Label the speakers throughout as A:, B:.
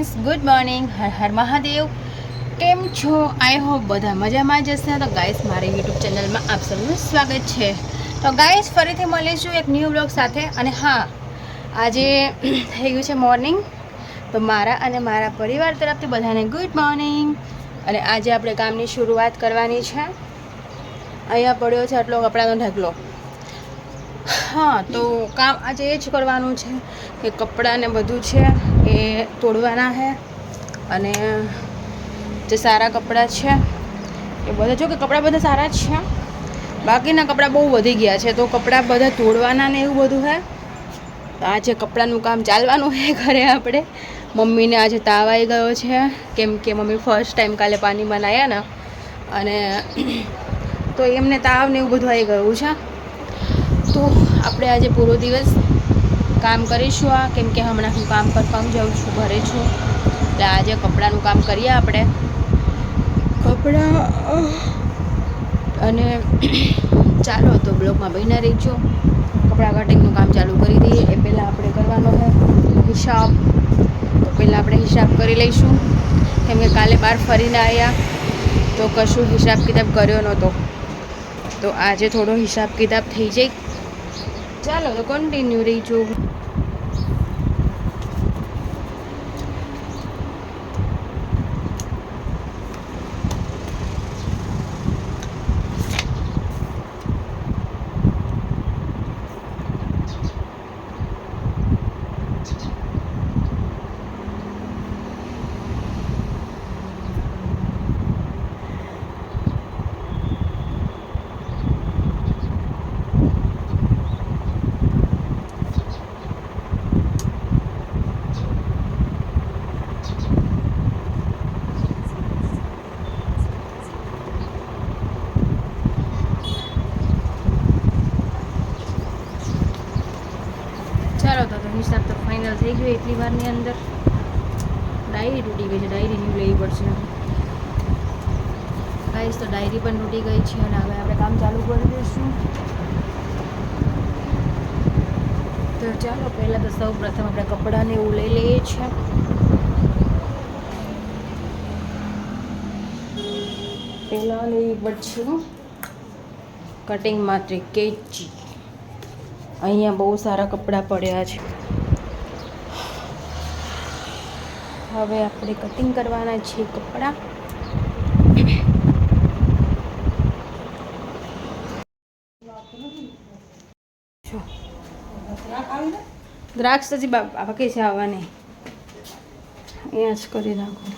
A: Friends good morning Har Har Mahadev. કેમ છો? I hope બધા મજામાં જ હશે. તો ગાઈસ મારી યુટ્યુબ ચેનલમાં આપ સૌનું સ્વાગત છે. તો ગાઈસ ફરીથી મળીશું એક ન્યૂ બ્લોગ સાથે. અને હા, આજે થઈ ગયું છે મોર્નિંગ તો મારા અને મારા પરિવાર તરફથી બધાને ગુડ મોર્નિંગ અને આજે આપણે કામની શરૂઆત કરવાની છે. અહીંયા પડ્યો છે આટલો કપડાનો ઢગલો. હા, તો કામ આજે એ જ કરવાનું છે કે કપડાને બધું છે એ તોડવાના છે અને જે સારા કપડાં છે એ બધા, જો કે કપડાં બધા સારા જ છે. બાકીના કપડાં બહુ વધી ગયા છે, તો કપડાં બધા તોડવાના ને એવું બધું છે આજે કપડાનું કામ ચાલવાનું છે ઘરે આપણે. મમ્મીને આજે તાવ આવી ગયો છે, કેમ કે મમ્મી ફર્સ્ટ ટાઈમ કાલે પાણી બનાવ્યા ને. અને તો એમને તાવ ને એવું બધું આવી ગયું છે. આપણે આજે પૂરો દિવસ કામ કરીશું આ. કેમ કે હમણાં હું કામ પર કામ જાઉં છું ઘરે છું. એટલે આજે કપડાનું કામ કરીએ આપણે. કપડાં અને ચાલો તો બ્લોગમાં બહીને રહીજો. કપડાં કટિંગનું કામ ચાલુ કરી દઈએ. એ પહેલાં આપણે કરવાનો છે હિસાબ. તો પહેલાં આપણે હિસાબ કરી લઈશું. કેમ કે કાલે બહાર ફરીને આવ્યા તો કશું હિસાબ કિતાબ કર્યો નહોતો. તો આજે થોડો હિસાબ કિતાબ થઈ જાય. ચાલો તો કન્ટિન્યુ રહીજો ચાલો તો હિસાબ તો ફાઇનલ થઈ ગયો એટલી વારની અંદર. ડાયરી તૂટી ગઈ છે ડાયરી ન્યૂ લેવી પડશે. ગાઈસ તો ડાયરી પણ તૂટી ગઈ છે અને હવે આપણે કામ ચાલુ કરી દઈશું. તો ચાલો, પહેલાં તો સૌ પ્રથમ આપણે કપડાને એવું લઈ લઈએ છીએ. પહેલાં લેવી પડશે કટિંગ માટે કેચી અહીંયા બહુ સારા કપડાં પડ્યા છે. હવે આપણે કટિંગ કરવાના છે કપડાં. દ્રાક્ષ હજી બાકી છે આવવાની. અહીંયા જ કરી નાખો.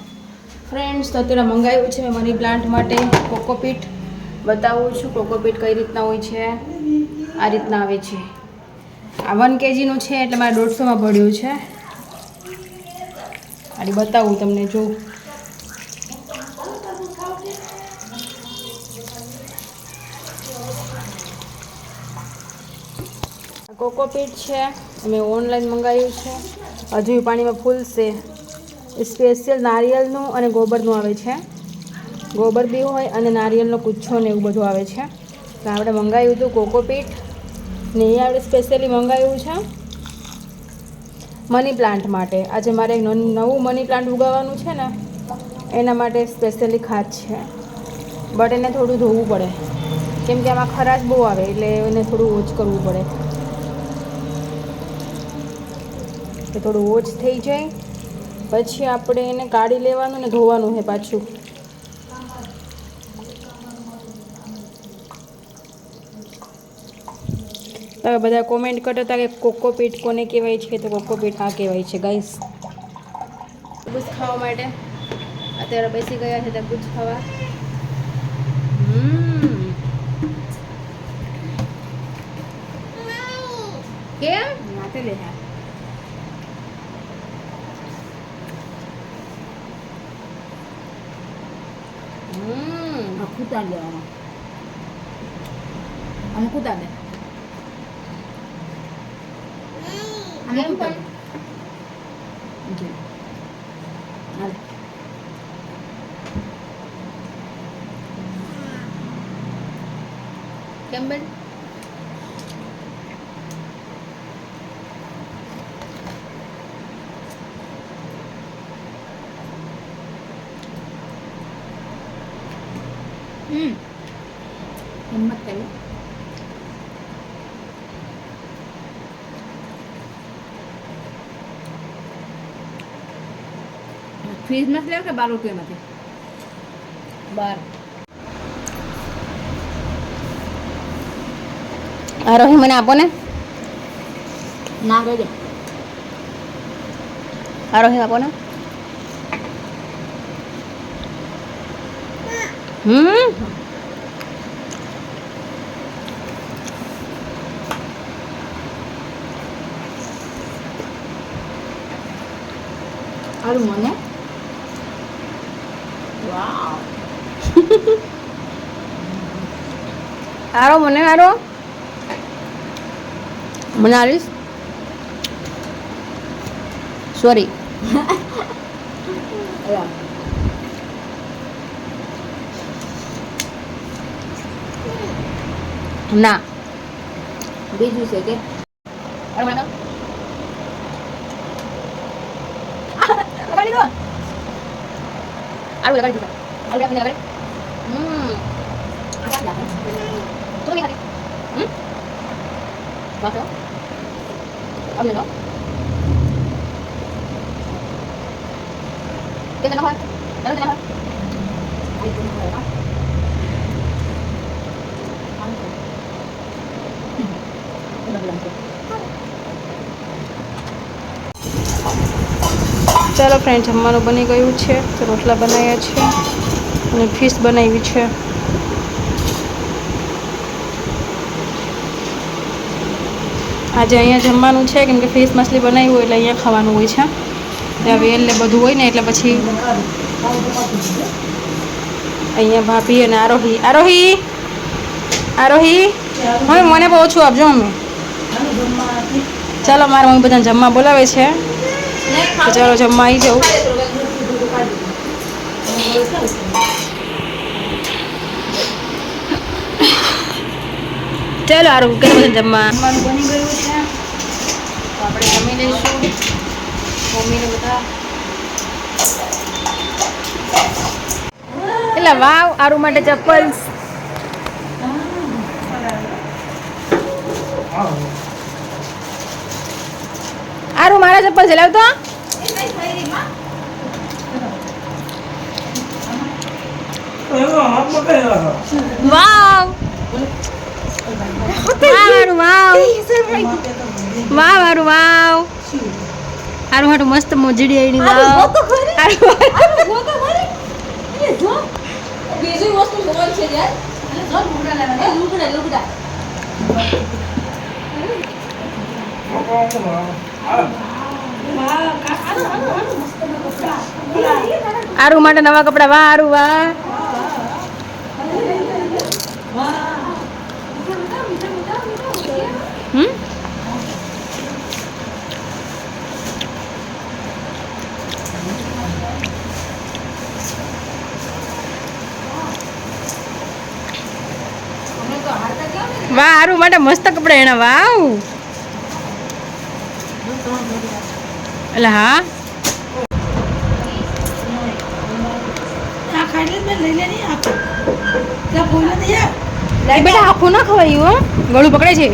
A: ફ્રેન્ડ્સ તો અત્યારે મંગાવ્યું છે મેં મની પ્લાન્ટ માટે કોકોપીટ બતાવું છું કોકોપીટ કઈ રીતના હોય છે. આ રીતના આવે છે. આ વન કેજીનું છે એટલે મારે દોઢસોમાં પડ્યું છે. આની બતાવું તમને, જો. કોકોપીટ છે મેં ઓનલાઈન મંગાવ્યું છે. હજુ પાણીમાં ફૂલશે. સ્પેશિયલ નારિયેળનું અને ગોબરનું આવે છે. ગોબર બી હોય અને નારિયેળનો કુચ્છો ને એવું બધું આવે છે. તો આપણે મંગાવ્યું હતું કોકોપીટ ને એ આપણે સ્પેશિયલી મંગાવ્યું છે મની પ્લાન્ટ માટે. આજે મારે નવું મની પ્લાન્ટ ઉગાવવાનું છે ને, એના માટે સ્પેશિયલી ખાસ છે. બટ એને થોડું ધોવું પડે. કેમ કે આમાં ખરાશ બહુ આવે, એટલે એને થોડું ઓછ કરવું પડે. એ થોડું ઓછ થઈ જાય. પછી આપણે એને કાઢી લેવાનું ને ધોવાનું છે પાછું. તમે બધા કોમેન્ટ કરતા હતા કે કોકોપીટ કોને કહેવાય છે તો કોકોપીટ આ કહેવાય છે ગાઈસ તરબૂચ ખાવા માટે. અત્યારે બેસી ગયા છે ત્યાં તરબૂચ ખાવા. કેમ? માથે લે હા. હમ.
B: કૂતા લેવાનો આમ કૂતા દે. ಹ್ಮ್ ಹೆಣ್ಮಕ್ಕಳು ફ્રીજમાં લેવ કે બાર રૂપિયામાંથી બાર.
A: આરોહી મને આપો ને.
B: ના ગઈ
A: આરોહી આપો ને. હમ?
B: સારું મને. વાવ
A: આરો મને આરો મને આવીશ સોરી
B: અલા
A: ના
B: બીજું છે કે
A: ચાલો ફ્રેન્ડ જમવાનું બની ગયું છે. તો રોટલા બનાવ્યા છે અને ફિશ બનાવી છે. આજે અહીંયા જમવાનું છે, કેમ કે ફિશ માછલી બનાવી હોય એટલે અહીંયા ખાવાનું હોય છે. ત્યાં વેલ ને બધું હોય ને એટલે પછી અહીંયા ભાભી અને આરોહી. આરોહી! આરોહી! હવે મને બહુ ઓછું આપજો અમે ચાલો, મારા મમ્મી બધાને જમવા બોલાવે છે. ચાલો, જમવા આવી જાઉં. ચાલો આરું કે બધા જમવા? જમવાનું બની ગયું છે. તો આપણે જમી લઈશું. મમ્મીને બધા. એટલે વાવ આરુ માટે ચપ્પલ આરું મારા ચપ્પલ છે લાવતો? વાવ. વાવ વાવ. વાવ હારું વાવ. હારું હારું મસ્ત મોજડી આઈડી વાવ.
B: બીજી વસ્તુ જોવાની છે યાર. એ લુગડા લુગડા.
A: આરું માટે નવા કપડા. વાહ આરું વાહ વાહ આરું માટે મસ્ત કપડા એના વાવ. એટલે હા. બેટા આખું ના ખવાયું ગળું પકડે છે.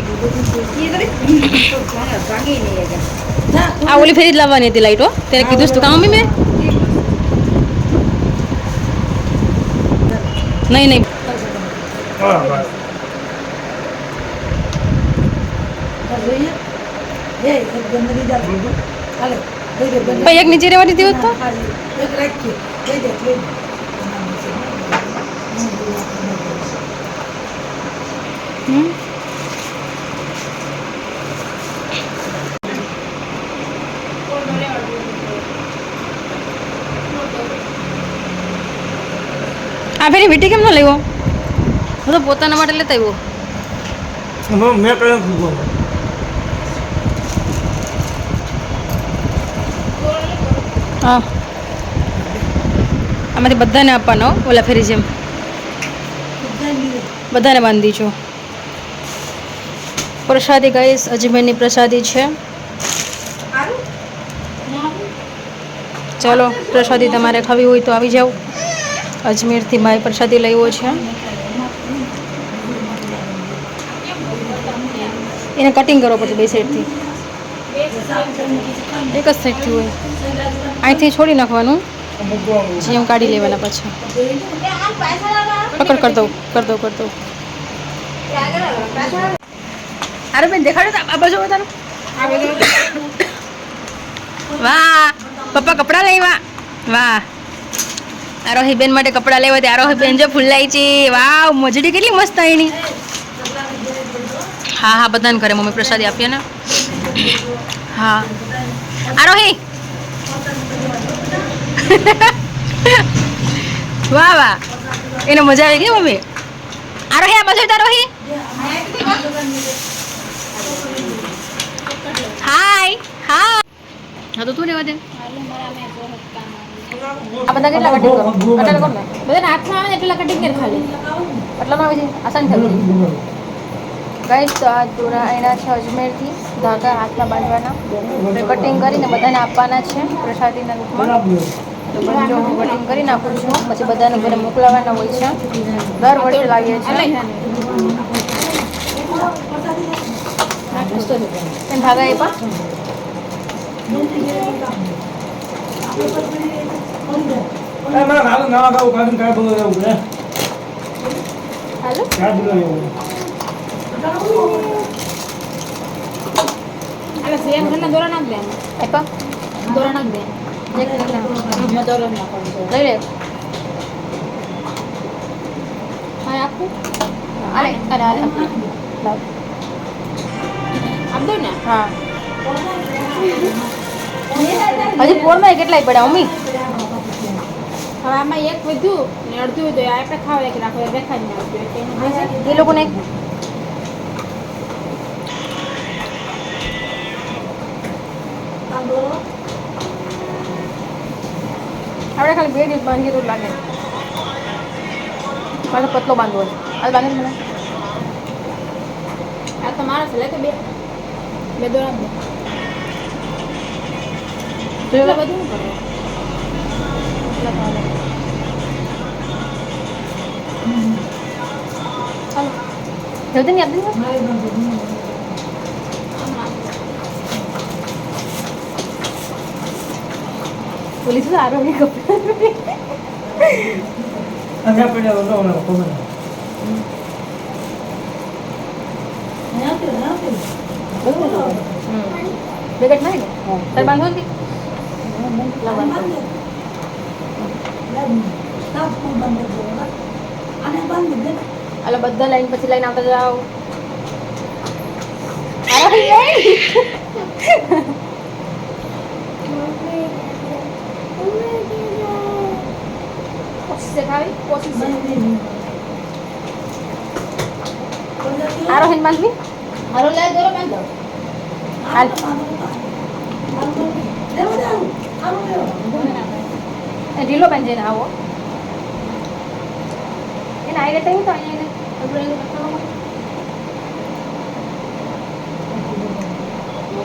A: આ ઓલી ફેરી જ લાવવાની હતી લાઈટો ત્યારે કીધું તું કામ મેં? નહીં નહીં. ભાઈ એક નીચે રહેવાની હોત તો? હમ. આ ફેરી વીટી કેમ ન લેવો હું તો પોતાના માટે લેતા આવ્યો.
C: મેં કયો
A: હા. આમાંથી બધાને આપવાનો, ઓલા ફેરી જેમ. બધાને બાંધી છો. પ્રસાદી ગાઈસ અજમેરની પ્રસાદી છે. ચાલો, પ્રસાદી તમારે ખાવી હોય તો આવી જાઓ. અજમેરથી મારે પ્રસાદી લેવો છે. એને કટિંગ કરવો પડશે બે સાઈડથી એક જ સાઈડથી હોય. અહીંથી છોડી નાખવાનું. જેમ કાઢી લેવાના પછી. પકડ કર દઉં કર દઉં કર દઉં. અરે બેન દેખાડો તો આ બાજુ વાહ પપ્પા કપડાં લેવા વાહ. આરોહી બેન માટે કપડાં લેવા તે આરોહી બેન જો ફૂલાઈ છે. વાવ મજડી કેટલી મસ્ત એની. હા હા બધાને ઘરે મમ્મી પ્રસાદી આપીએ ને. હા. આરોહી વાહ વાહ. એને મજા આવી ગઈ મમ્મી? આરોહી આ બાજુ આરોહી હાય હા હા, તો તું લેવા દે. આ બધા કેટલા કટિંગ કરો?
B: બધાને હાથમાં આવે ને એટલા કટિંગ કર ખાલી.
A: આટલામાં આવે છે? આસાન દોરા એના છે અજમેરથી. ધાગા હાથમાં બાંધવાના. કટિંગ કરીને બધાને આપવાના છે પ્રસાદીના રૂપમાં. તો બધું હું કટિંગ કરી નાખું છું. પછી બધાને ઘરે મોકલાવાના હોય છે. દર વર્ષે લાવીએ છીએ ધાગા એ પણ
C: એ મારા ખાલી નવા ગાવું કાઢીને બોલો એવું
B: અરે. આપ ને
A: હા હજી પોળમાં કેટલાય પડ્યા મમ્મી
B: હવે આમાં એક વધ્યું ને અડધું તો આપણે ખાવા એક રાખો છે.
A: એ લોકોને આપણે ખાલી બે દિવસ બાંધીએ તો લાગે. મારે પતલો બાંધવો છે. આ બાંધે મને.
B: આ તો મારો છે લે તો બે? બે દોરા દે બધું?
A: ચાલો જલ્દી નહીં આપી પોલીસ સારો નહીં કપડા
C: અને આપણે ઓલો ઓલો ખબર
A: બેગટ નહીં ને તાર બાંધો ને લા બાંધો. હાલો બધા લાઈન પછી લાઈન આવતા જાઓ. અરે એ! કોશિશ છે ખાવી કોશિશ છે આરો હિન બાંધવી
B: મારો લે દોરો બાંધો
A: હાલ ઢીલો બાંધજે ને આવો એને આઈ રહેતા તો અહીંયા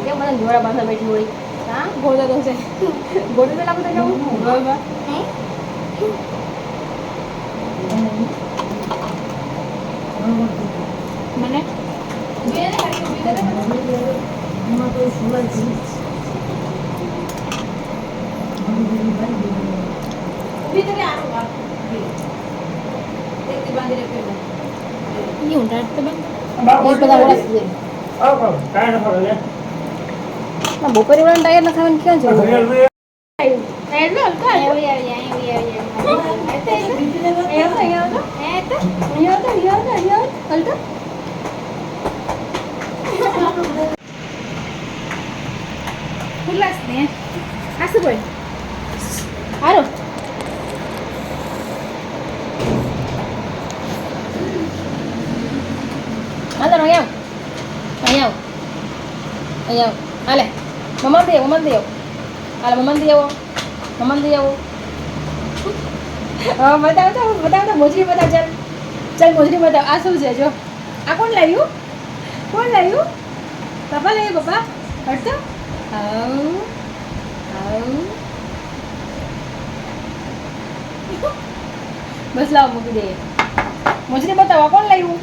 A: કેમ બધા ધોરા બાંધા બેઠી હોય હા
B: ગોળો તો છે
A: ગોળો તો લાગુ તો જવું બપોરે વાળા ટાયર ના ખાવાનું ક્યાં છે
C: રેલ રે
B: આવી આવી આવી આવી
A: અહીંયા આવતો અહીંયા આવતો અહીંયા આવતો અહીંયા આવતો અહીંયા આવતો હલતો
B: ખુલ્લાસ ને આ શું બોલ હારો
A: હાલો અહીંયા આવ અહીંયા આવ અહીંયા આવ હાલે મમ્મા દે મમ્મા દે દે આવો. હા બતાવ તો બતાવ તો મોજરી બતાવ ચાલ. ચાલ મોજરી બતાવ આ શું છે જો? આ કોણ લાવ્યું? કોણ લાવ્યું? પપ્પા લાવ્યું પપ્પા? હટતો આવ આવ બસ લાવો મૂકી દે મોજરી બતાવો કોણ લાવ્યું?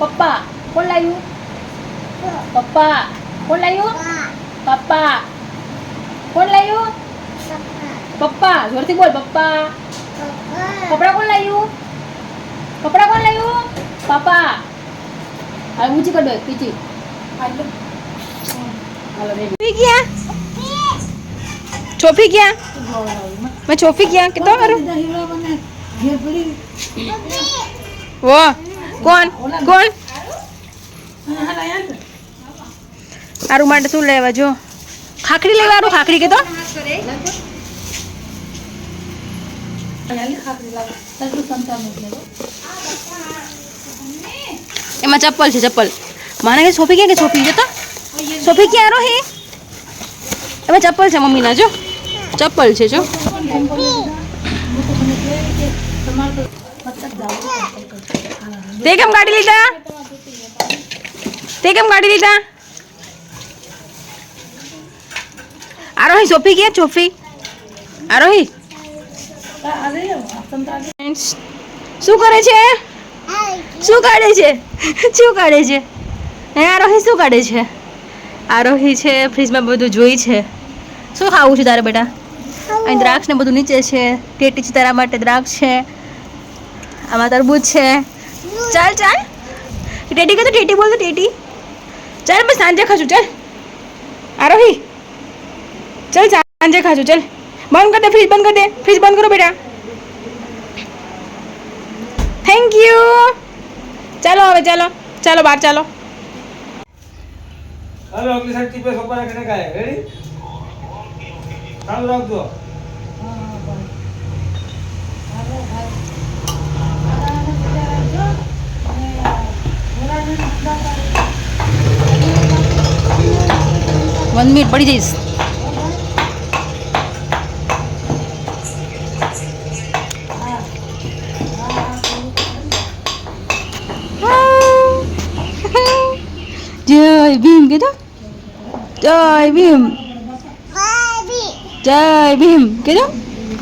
A: પપ્પા કોણ લાવ્યું?
B: પપ્પા કોણ લાવ્યું? પપ્પા. કોણ લાવ્યું? પપ્પા જોરથી બોલ પપ્પા. કપડા કોણ લાવ્યું કપડા કોણ લાવ્યું પપ્પા. હવે ઊંચી કરી દો પીચી હાલો. રેડી
A: ગયા? ચોફી ગયા? મેં ચોફી ગયા? કે તો કરું વો કોણ? કોણ? આરું માટે શું લેવા જો? ખાખડી લેવાનું ખાખડી કે તો? એમાં ચપ્પલ છે, ચપ્પલ. માને કે સોફી ક્યાં કે સોફી? જતો? સોફી ક્યાં રોહી એમાં ચપ્પલ છે મમ્મીના, જો. ચપ્પલ છે, જો. તે કેમ કાઢી લીધા? તે કેમ કાઢી લીધા? આરોહી, સોફી ક્યાં? સોફી. આરોહી. શું કરે છે? શું કાઢે છે? શું કાઢે છે? હે, આરોહી શું કાઢે છે? આરોહી છે ફ્રીજમાં બધું જોઈ છે. શું ખાવું છે તારે બેટા? અહીં દ્રાક્ષ ને બધું નીચે છે. ટેટી છે તારા માટે દ્રાક્ષ છે. આમાં તરબૂજ છે. ચાલ ચાલ. ટેટી કે તો ટેટી બોલ તો ટેટી. ચાલ બસ સાંજે ખાશું, ચાલ. આરોહી. ચાલ સાંજે ખાશું, ચાલ. બંધ કર દે ફ્રીજ બંધ કર દે ફ્રીજ બંધ કરો બેટા થેન્ક યુ ચાલો હવે ચાલો ચાલો બહાર ચાલો
C: હાલો અગલી સાઈડ ટીપે સોપા રાખીને ખાય રેડી ચાલુ રાખજો
A: વન મિનિટ પડી જઈશ જય ભીમ કીધું જય ભીમ જય ભીમ કીધું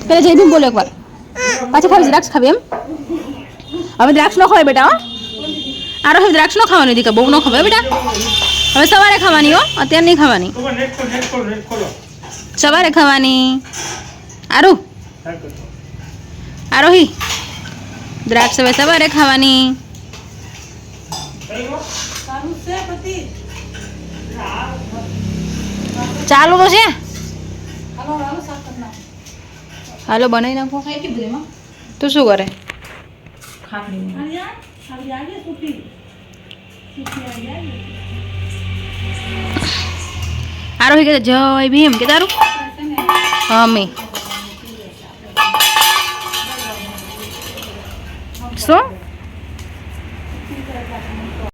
A: પેલા જય ભીમ બોલો એકવાર પાછી ખાવી દ્રાક્ષ ખાવી એમ હવે દ્રાક્ષ ન ખવાય બેટા હો આ હવે દ્રાક્ષ ન ખાવાની દીકરા બહુ ન ખવાય બેટા હવે સવારે ખાવાની હો અત્યારે નહીં ખાવાની
C: સોપા નેટ ખોલો નેટ ખોલો નેટ ખોલો
A: સવારે ખાવાની આરું
C: સાઈડ કરજો.
A: આરોહી દ્રાક્ષ હવે સવારે ખાવાની
C: કઈ ગો?
A: ચાલુ તો છે હાલો બનાવી નાખો. તું શું કરે? આરોહી કે જય ભીમ. કે તારું? મમ્મી શું?